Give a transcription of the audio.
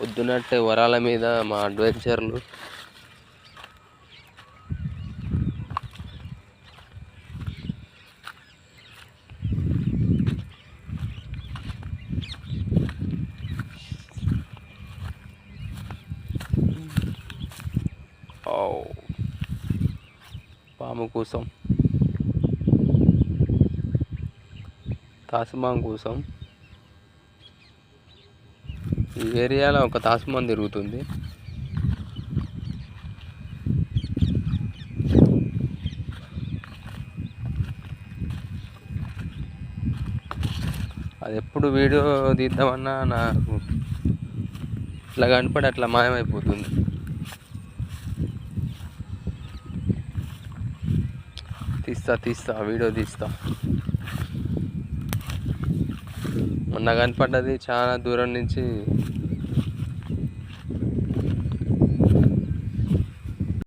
పొద్దునట్టే వరాల మీద మా అడ్వెంచర్లు. పాము కోసం. తాసుమాం కోసం. ఈ ఏరియాలో ఒక తాసుమాన్ తిరుగుతుంది. అది ఎప్పుడు వీడియో తీద్దామన్నా నాకు ఇట్లా కనపడి అట్లా మాయమైపోతుంది. తీస్తా తీస్తా వీడియో తీస్తా. మొన్న కనపడ్డది చాలా దూరం నుంచి